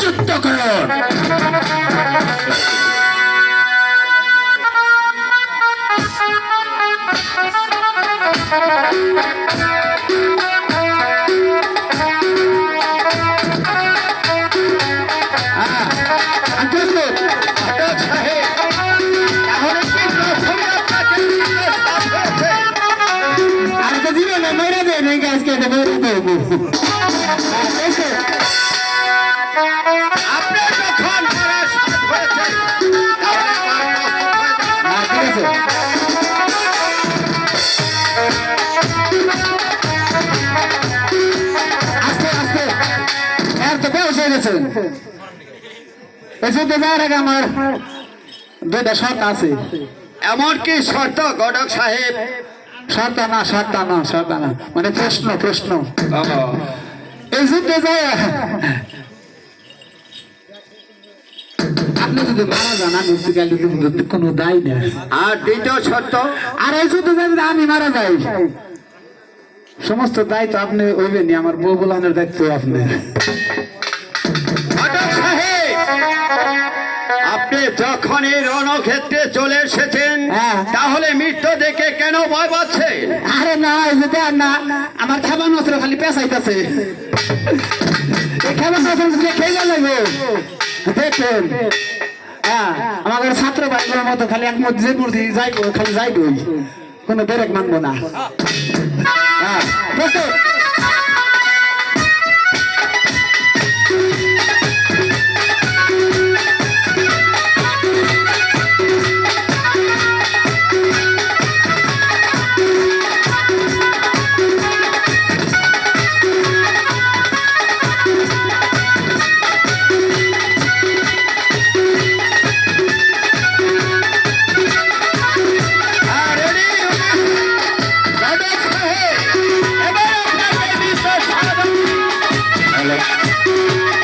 যুদ্ধ করুন গেছে এসে যাওয়ার আগে আমার দুইটা শর্ত আছে এমন কি শর্ত ঘটক সাহেব শর্ত না শর্ত না শর্ত না মানে প্রশ্ন প্রশ্ন এই যুদ্ধে যায় আপনি যদি মারা যান আমি গেলে কোনো দায় নেই আর দ্বিতীয় শর্ত আর এই যুদ্ধে যদি আমি মারা যাই। সমস্ত দায়িত্ব আপনি ওইবেনি আমার বউ বোলানোর দায়িত্ব আপনি। আপনি যখন এই রণক্ষেত্রে চলে এসেছেন হ্যাঁ। তাহলে মৃত্যু দেখে কেন ভয় পাচ্ছে? আরে না এই যে না আমার খাবার মাত্র খালি পেঁচাইতেছে। এই খাবার মাত্র খেয়ে লাগবে। দেখুন হ্যাঁ আমাদের ছাত্র ভাইগুলোর মতো খালি এক মধ্যে মূর্তি যাইব, খালি যাইব কোনো বেরেক মানবো না। হ্যাঁ Música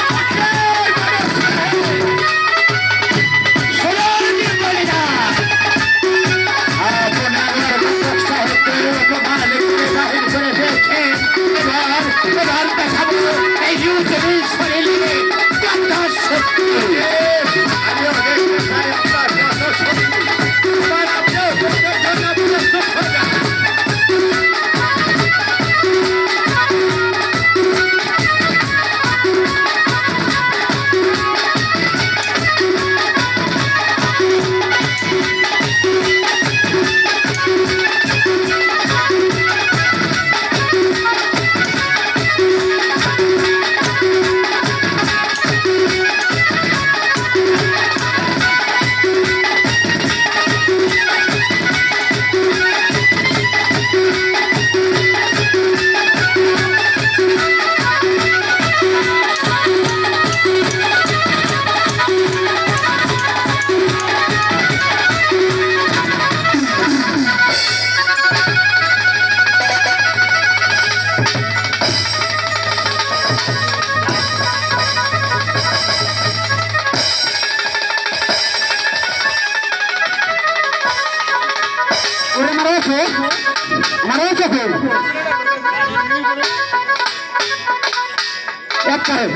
এক কারে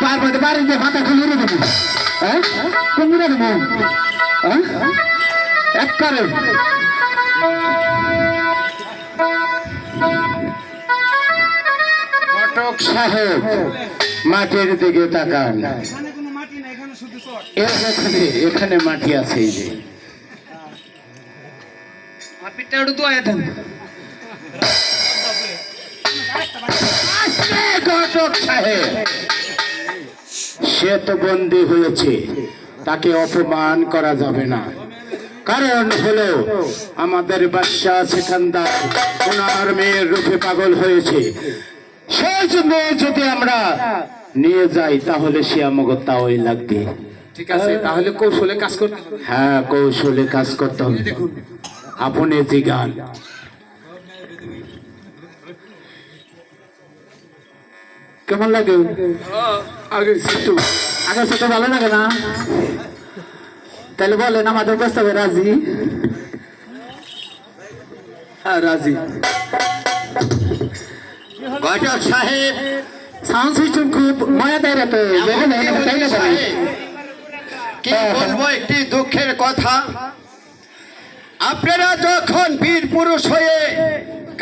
পার বাড়ি দিয়ে মাথা খুলে দেবো হ্যাঁ কুমিরে দেবো হ্যাঁ এক কারে ঘটক সাহেব মাটির দিকে তাকান এখানে এখানে মাটি আছে এই যে পিঠটা একটু দোয়া দেন ঘটক সাহেব সে তো বন্দী হয়েছে তাকে অপমান করা যাবে না। কারণ হলো আমাদের বাদশাহ সেখানদার ওনার মেয়ের রূপে পাগল হয়েছে। সেই জন্য যদি আমরা নিয়ে যাই তাহলে সে আমাকে তাওই লাগবে। ঠিক আছে তাহলে কৌশলে কাজ করতে হ্যাঁ কৌশলে কাজ করতে হবে। আপনি জিগান কেমন লাগে? আগে একটু আগে ভালো লাগে না? তাহলে বলেন, আমাদের প্রস্তাবে রাজি? হ্যাঁ রাজি। ঘটক সাহেব সাউন্ড সিস্টেম খুব মায়া দেয় রে তো? কি বলব একটি দুঃখের কথা? আপনারা যখন বীর পুরুষ হয়ে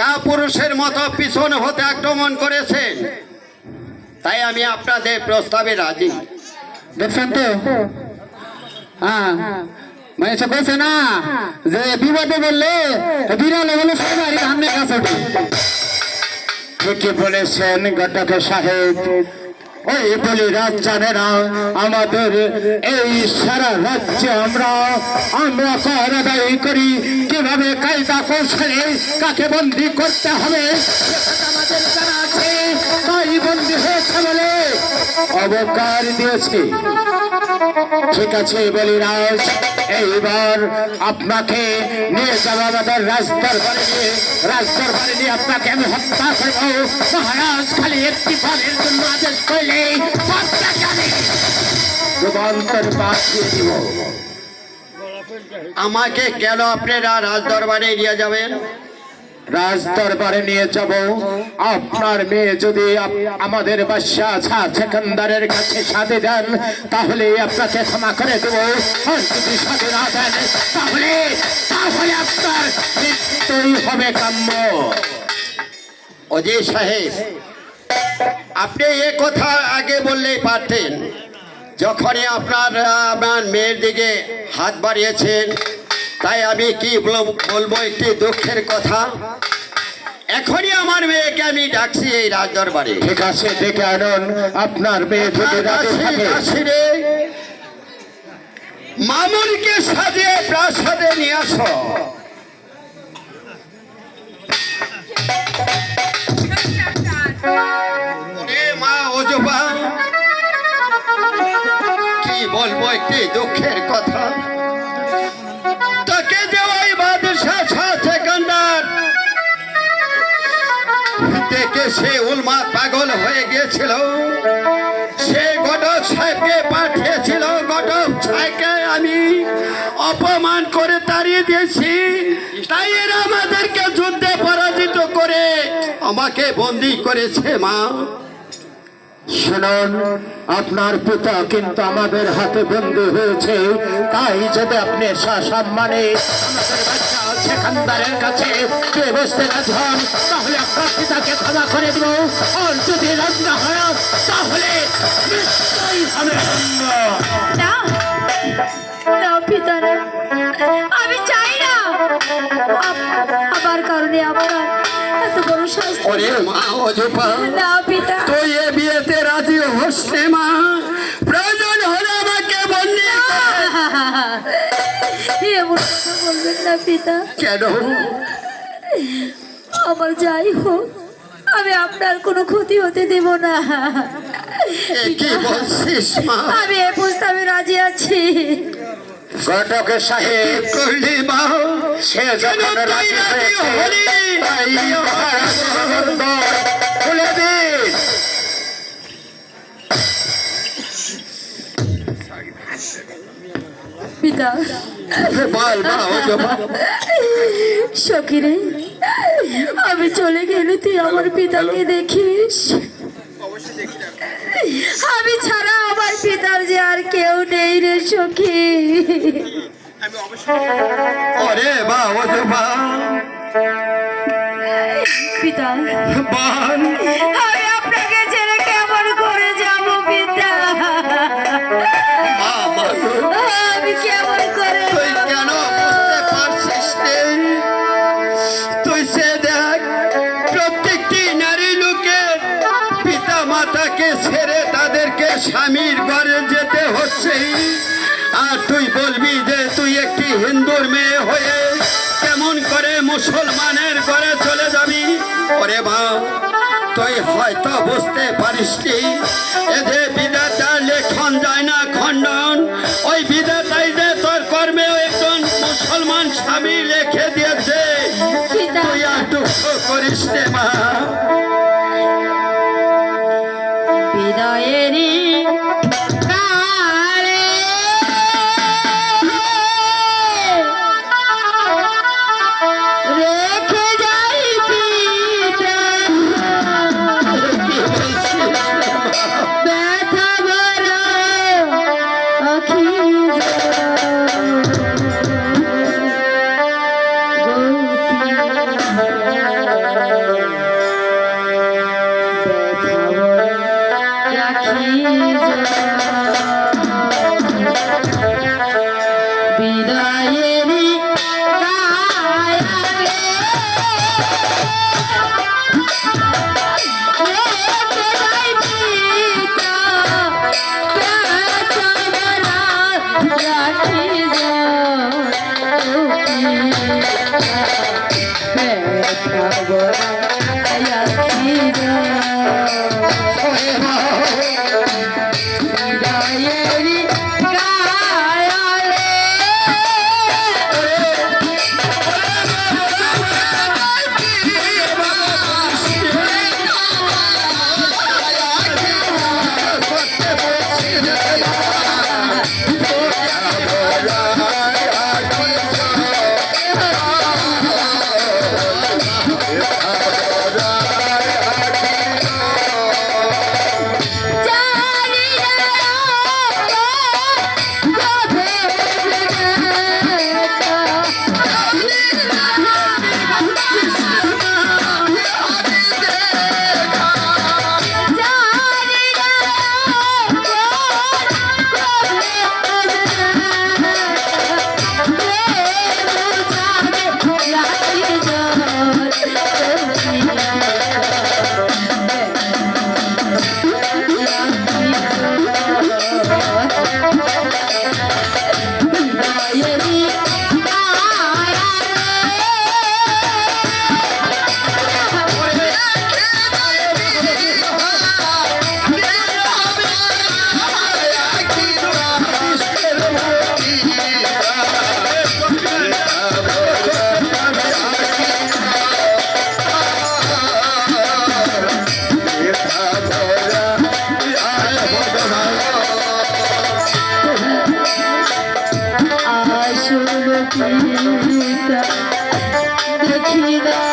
কা পুরুষের মতো পিছন হতে আক্রমণ করেছেন তাই আমি আপনাদের প্রস্তাবে রাজি। দেখছেন তো? হ্যাঁ। মানে সে বলছে না, যে বিপদে বললে বিড়ালে বলে সবাই সামনে কাছে। ঠিকই বলেছেন ঘটক সাহেব। ওই বলি রাজ্জানেরা আমাদের এই সারা রাজ্যে আমরা আমরা কর। কীভাবে কায়দা কৌশলে কাকে বন্দি করতে হবে? জানা বলে অবকার দিয়েছে। ঠিক আছে, বলিরাজ, এইবার আপনাকে নিয়ে যাব আমাদের রাজদরবারে নিয়ে রাজদরবারে নিয়ে আপনাকে আমি হত্যা করব। মহারাজ, খালি একটি বারের জন্য আদেশ করলে পাঠিয়ে দিব। আমাকে কেন আপনারা রাজদরবারে এড়িয়ে যাবেন? রাজ দরবারে নিয়ে যাব। আপনার মেয়ে যদি আমাদের বাদশা ছাড় সেকেন্দারের কাছে সাথে দেন তাহলে আপনাকে ক্ষমা করে দেব। আর যদি সাথে না দেন তাহলে তাহলে আপনার মৃত্যুই হবে কাম্য। অজয় সাহেব আপনি এ কথা আগে বললেই পারতেন। যখনই আপনার আপনার মেয়ের দিকে হাত বাড়িয়েছেন তাই আমি কি বল- বলব একটি দুঃখের কথা? এখনই আমার মেয়েকে আমি ডাকছি এই রাজদরবারে। ঠিক আছে ডেকে আনুন। আপনার মেয়ে যদি রাজি কাশিরে মামুনকে সাজিয়ে প্রাসাদে নিয়ে আসো। কি বলব একটি দুঃখের কথা? তাকে যে ওই বাদশাহ শাহ সেকান্দার। দেখে সে উলমাদ পাগল হয়ে গিয়েছিল। সে ঘটক সাহেবকে পাঠিয়েছিল ঘটক সাহেবকে আমি অপমান করে তাড়িয়ে দিয়েছি। তাই এরা আমাদেরকে যুদ্ধে আমাকে বন্দি করেছে, মা। শুনুন, আপনার পিতা কিন্তু আমাদের হাতে বন্দী হয়েছে। তাই যদি আপনি সসম্মানে সেখানদারের কাছে বসতে তাহলে আপনার পিতাকে করে যদি হয়, তাহলে আমি চাই না। আমার কারণে আপনার এত বড় শাস্তি। ওরে মা অজপা না পিতা। তুই এ বিয়েতে রাজি হোস নে মা? প্রয়োজন হলে আমাকে বন্দি এমন কথা বলবেন না পিতা। কেন? আমার যাই হোক আমি আপনার কোনো ক্ষতি হতে দেব না। এ কি বলছিস মা? আমি এ প্রস্তাবে রাজি আছি। ঘটকের সাহেব করলি মা সে যখন রাজি হয়েছে পিতা। সখিরে, আমি চলে গেলে তুই আমার পিতাকে দেখিস। আমি ছাড়া আমার পিতার যে আর কেউ নেই রে সখী। মা অজপা পিতা। আপনাকে ছেড়ে কেমন করে যাব পিতা? মা মা আমি কেমন করে কেন পারছিস তুই সে দেখ প্রত্যেকটি নারী লোকের পিতা মাতাকে ছেড়ে তাদেরকে স্বামীর ঘরে যেতে হচ্ছে। আর তুই বলবি যে তুই একটি হিন্দুর মেয়ে হয়ে কেমন করে মুসলমানের হয়তো বুঝতে পারিস কি এদের বিধাতা লেখন যায় না খণ্ডন ওই বিধাতাই যে তোর কর্মে একজন মুসলমান স্বামী লেখে দিয়েছে। তুই আর দুঃখ করিস রে মা। বিদায়েরই দেখি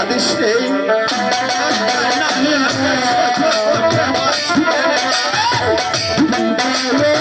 বাংলাদেশ নেই you.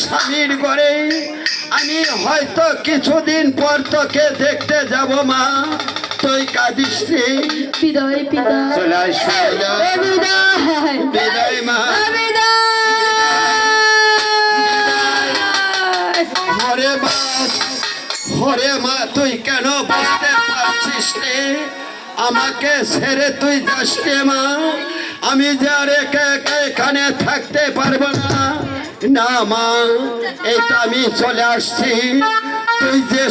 স্বামীর ঘরে আমি হয়তো কিছুদিন পর তোকে দেখতে যাব মা। তুই কাঁদিস রে। বিদায় পিতা চলে আসো বিদায়। বিদায় মা। হরে মা হরে মা তুই কেন বুঝতে পারছিস রে আমাকে ছেড়ে তুই যাস রে মা। আমি যে আর একা একা এখানে থাকতে পারব না। না মা, এটা আমি চলে আসছি। তুই যে